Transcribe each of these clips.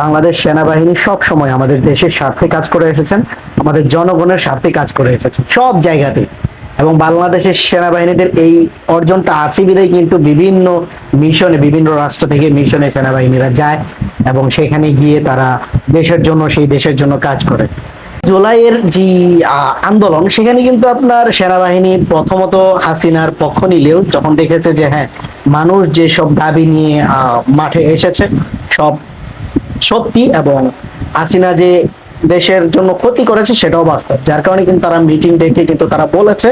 বাংলাদেশ সেনাবাহিনী সব সময় আমাদের দেশের স্বার্থে কাজ করে এসেছেন, আমাদের জনগণের স্বার্থে কাজ করে এসেছেন, সব জায়গাতে এবং বাংলাদেশের সেনাবাহিনীদের এই অর্জনটা আছে বিধায় কিন্তু বিভিন্ন মিশনে, বিভিন্ন রাষ্ট্র থেকে মিশনে সেনাবাহিনীরা যায় এবং সেখানে গিয়ে তারা দেশের জন্য, সেই দেশের জন্য কাজ করে। জুলাইয়ের যে আন্দোলন, সেখানে কিন্তু আপনার সেনাবাহিনী প্রথমত হাসিনার পক্ষ নিলেও যখন দেখেছে যে হ্যাঁ মানুষ যেসব দাবি নিয়ে মাঠে এসেছে, সব সত্যি এবং হাসিনা যে দেশের জন্য ক্ষতি করেছে সেটাও বাস্তব। যার কারণে কিন্তু তারা মিটিং ডেকে কিন্তু তারা বলেছে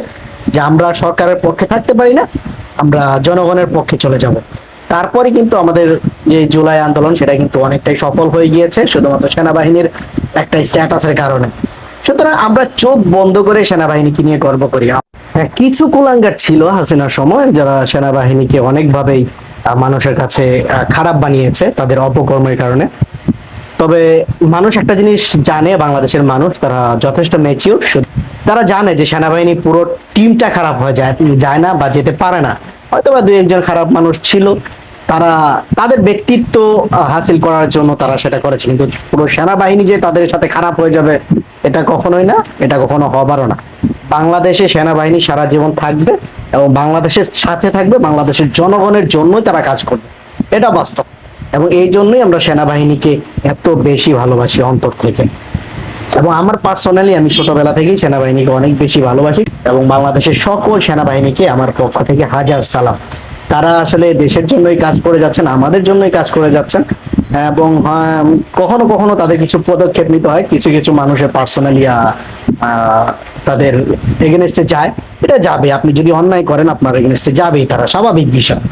যে আমরা সরকারের পক্ষে থাকতে পারি না আমরা জনগণের পক্ষে চলে যাব। তারপরে কিন্তু আমাদের যে জুলাই আন্দোলন সেটা কিন্তু অনেকটাই সফল হয়ে গিয়েছে শুধুমাত্র সেনাবাহিনীর একটা স্ট্যাটাসের কারণে। সুতরাং আমরা চোখ বন্ধ করে সেনাবাহিনীকে নিয়ে গর্ব করি। হ্যাঁ, কিছু কুলাঙ্গার ছিল হাসিনার সময় যারা সেনাবাহিনীকে অনেকভাবেই মানুষের কাছে খারাপ বানিয়েছে তাদের অপকর্মের কারণে। তবে মানুষ একটা জিনিস জানে, বাংলাদেশের মানুষ, তারা যথেষ্ট মেচিউর তারা জানে যে সেনাবাহিনী পুরো টিমটা খারাপ হয়ে যায় যায় না বা যেতে পারে না। হয়তো বা দুই একজন খারাপ মানুষ ছিল। তারা, তাদের ব্যক্তিত্ব হাসিল করার জন্য তারা সেটা করেছে। কিন্তু পুরো সেনাবাহিনী যে তাদের সাথে খারাপ হয়ে যাবে, এটা কখনোই না, এটা কখনো হবারও না। বাংলাদেশে সেনাবাহিনী সারা জীবন থাকবে এবং বাংলাদেশের সাথে থাকবে, বাংলাদেশের জনগণের জন্যই তারা কাজ করবে। এটা বাস্তব। এবং এই জন্যই আমরা সেনাবাহিনীকে এত বেশি ভালোবাসি অন্তর থেকে। এবং আমার পার্সোনালি আমি ছোটবেলা থেকেই সেনাবাহিনীকে অনেক বেশি ভালোবাসি এবং বাংলাদেশের সকল সেনাবাহিনীকে আমার পক্ষ থেকে হাজার সালাম। তারা আসলে দেশের জন্যই কাজ করে যাচ্ছেন, আমাদের জন্যই কাজ করে যাচ্ছেন এবং কখনো কখনো তাদের কিছু পদক্ষেপ নিতে হয়, কিছু কিছু মানুষের পার্সোনালি তাদের এগেনস্টে যায়। এটা যাবে, আপনি যদি অন্যায় করেন আপনার এগেনস্টে যাবেই তারা, স্বাভাবিক বিষয়।